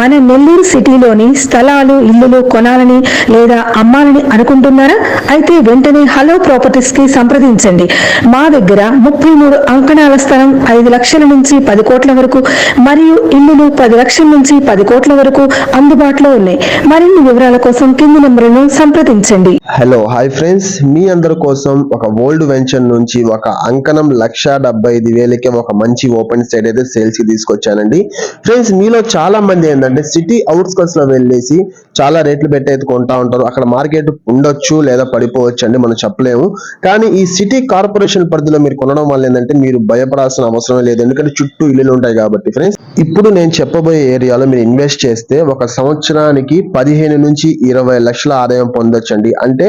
మన నెల్లూరు సిటీలోని స్థలాలు ఇల్లులు కొనాలని లేదా అమ్మాలని అనుకుంటున్నారా? అయితే వెంటనే హలో ప్రాపర్టీస్కి సంప్రదించండి. మా దగ్గర ముప్పై మూడు అంకణాల స్థలం ఐదు లక్షల నుంచి పది కోట్ల వరకు మరియు ఇల్లులు పది లక్షల నుంచి పది కోట్ల వరకు అందుబాటులో ఉన్నాయి. మరిన్ని వివరాల కోసం కింది నెంబర్లను సంప్రదించండి. Hello hi friends. మీ అందరి కోసం ఒక ఓల్డ్ వెంచర్ నుంచి ఒక అంకణం లక్ష డెబ్బై ఐదు వేలకి ఒక మంచి ఓపెన్ సైడ్ అయితే సేల్స్కి తీసుకొచ్చానండి. ఫ్రెండ్స్ మీలో చాలా మంది ఏంటంటే సిటీ అవుట్స్కట్స్లో వెళ్ళేసి చాలా రేట్లు పెట్టి అయితే కొంటా ఉంటారు. అక్కడ మార్కెట్ ఉండొచ్చు లేదా పడిపోవచ్చు అండి మనం చెప్పలేము. కానీ ఈ సిటీ కార్పొరేషన్ పరిధిలో మీరు కొనడం వల్ల ఏంటంటే మీరు భయపడాల్సిన అవసరం లేదు. ఎందుకంటే చుట్టూ ఇల్లులు ఉంటాయి కాబట్టి ఫ్రెండ్స్ ఇప్పుడు నేను చెప్పబోయే ఏరియాలో మీరు ఇన్వెస్ట్ చేస్తే ఒక సంవత్సరానికి పదిహేను నుంచి ఇరవై లక్షల ఆదాయం పొందొచ్చండి. అంటే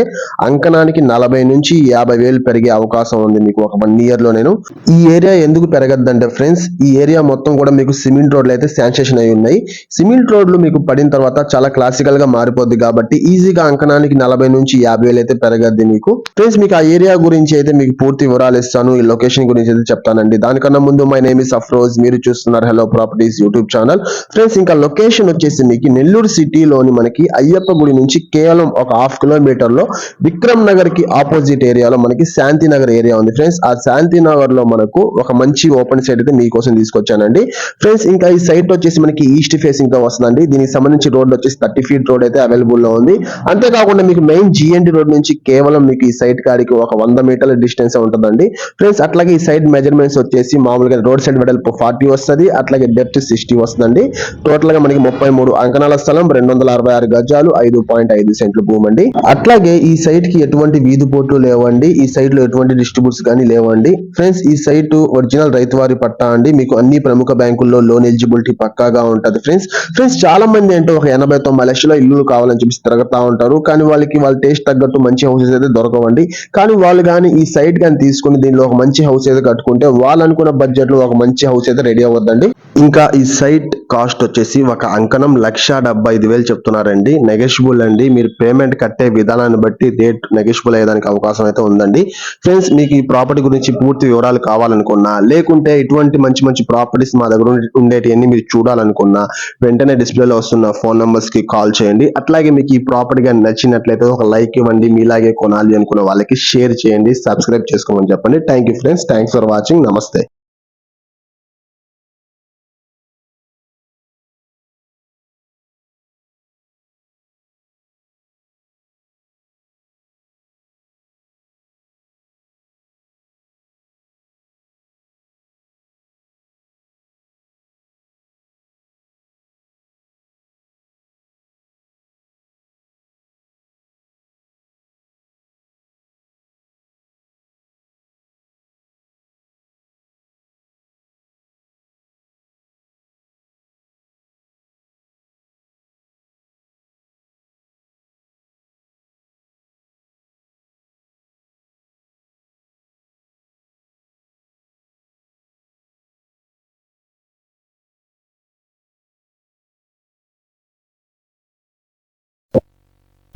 అంకణానికి నలభై నుంచి యాభై వేలు పెరిగే అవకాశం ఉంది మీకు ఒక వన్ ఇయర్లో నేను. ఈ ఏరియా ఎందుకు పెరగద్దంటే ఫ్రెండ్స్ ఈ ఏరియా మొత్తం కూడా మీకు సిమెంట్ రోడ్లు అయితే శాంక్షన్ అయి ఉన్నాయి. సిమెంట్ రోడ్లు మీకు పడిన తర్వాత చాలా క్లాసికల్గా మారిపోద్ది కాబట్టి ఈజీగా అంకణానికి నలభై నుంచి యాభై వేలు అయితే పెరగద్ది మీకు. ఫ్రెండ్స్ మీకు ఆ ఏరియా గురించి అయితే మీకు పూర్తి వివరాలు ఇస్తాను. ఈ లొకేషన్ గురించి అయితే చెప్తానండి. దానికన్నా ముందు మై నేమ్ ఇస్ అఫ్రోజ్ మీరు చూస్తున్నారు hello properties YouTube channel friends ఇంకా లొకేషన్ వచ్చేసి మీకు నెల్లూరు సిటీలోని మనకి అయ్యప్ప గుడి నుంచి కేవలం ఒక హాఫ్ కిలోమీటర్లో విక్రమ్ నగర్కి ఆపోజిట్ ఏరియాలో మనకి శాంతి నగర్ ఏరియా ఉంది. ఫ్రెండ్స్ ఆ శాంతి నగర్లో మనకు ఒక మంచి ఓపెన్ సైట్ అయితే మీకోసం తీసుకొచ్చానండి. ఫ్రెండ్స్ ఇంకా ఈ సైట్ వచ్చేసి మనకి ఈస్ట్ ఫేసింగ్ తో వస్తుందండి. దీనికి సంబంధించి రోడ్ వచ్చేసి థర్టీ ఫీట్ రోడ్ అయితే అవైలబుల్లో ఉంది. అంతేకాకుండా మీకు మెయిన్ జిఎన్డి రోడ్ నుంచి కేవలం మీకు ఈ సైట్ కాడికి ఒక వంద మీటర్ల డిస్టెన్స్ ఉంటుందండి. ఫ్రెండ్స్ అట్లాగే ఈ సైడ్ మెజర్మెంట్స్ వచ్చేసి మామూలుగా రోడ్ సైడ్ వెడల్పు ఫార్టీ వస్తుంది అట్లాగే డెప్త్ సిక్స్టీ వస్తుందండి. టోటల్గా మనకి ముప్పై మూడు అంకణాల స్థలం రెండు వందల అరవై ఆరు గజాలు ఐదు పాయింట్ ఐదు సెంట్లు భూమి అండి అట్లాగే ఈ సైట్కి ఎటువంటి వీధి పోట్లు లేవండి. ఈ సైట్లో ఎటువంటి డిస్ట్రిబ్యూట్స్ కానీ లేవండి. ఫ్రెండ్స్ ఈ సైట్ ఒరిజినల్ రైతు వారి పట్టా అండి. మీకు అన్ని ప్రముఖ బ్యాంకుల్లో లోన్ ఎలిజిబిలిటీ పక్కాగా ఉంటది ఫ్రెండ్స్. ఫ్రెండ్స్ చాలా మంది అంటే ఒక ఎనభై తొంభై లక్షల ఇల్లు కావాలని చెప్పి తిరగతా ఉంటారు. కానీ వాళ్ళకి వాళ్ళ టేస్ట్ తగ్గట్టు మంచి హౌసెస్ అయితే దొరకవండి. కానీ వాళ్ళు కానీ ఈ సైట్ కానీ తీసుకుని దీనిలో ఒక మంచి హౌస్ అయితే కట్టుకుంటే వాళ్ళు అనుకున్న బడ్జెట్లో ఒక మంచి హౌస్ అయితే రెడీ అవ్వద్దండి. ఇంకా ఈ సైట్ కాస్ట్ వచ్చేసి ఒక అంకణం లక్ష డెబ్బై ఐదు వేలు చెప్తున్నారండి. నెగెషిబుల్ అండి. మీరు పేమెంట్ కట్టే విధానాన్ని బట్టి డేట్ నెగెషిబుల్ అయ్యేదానికి అవకాశం అయితే ఉందండి. ఫ్రెండ్స్ మీకు ఈ ప్రాపర్టీ గురించి పూర్తి వివరాలు కావాలనుకున్నా లేకుంటే ఇటువంటి మంచి మంచి ప్రాపర్టీస్ మా దగ్గర ఉండేటివన్నీ మీరు చూడాలనుకున్నా వెంటనే డిస్ప్లేలో వస్తున్న ఫోన్ నంబర్స్కి కాల్ చేయండి. అట్లాగే మీకు ఈ ప్రాపర్టీ కానీ నచ్చినట్లయితే ఒక లైక్ ఇవ్వండి. మీలాగే కొనాలి అనుకున్న వాళ్ళకి షేర్ చేయండి. సబ్స్క్రైబ్ చేసుకోమని చెప్పండి. Thank you friends thanks for watching నమస్తే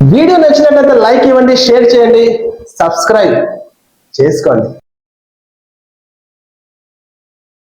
వీడియో నచ్చినట్లయితే లైక్ ఇవ్వండి షేర్ చేయండి సబ్స్క్రైబ్ చేసుకోండి.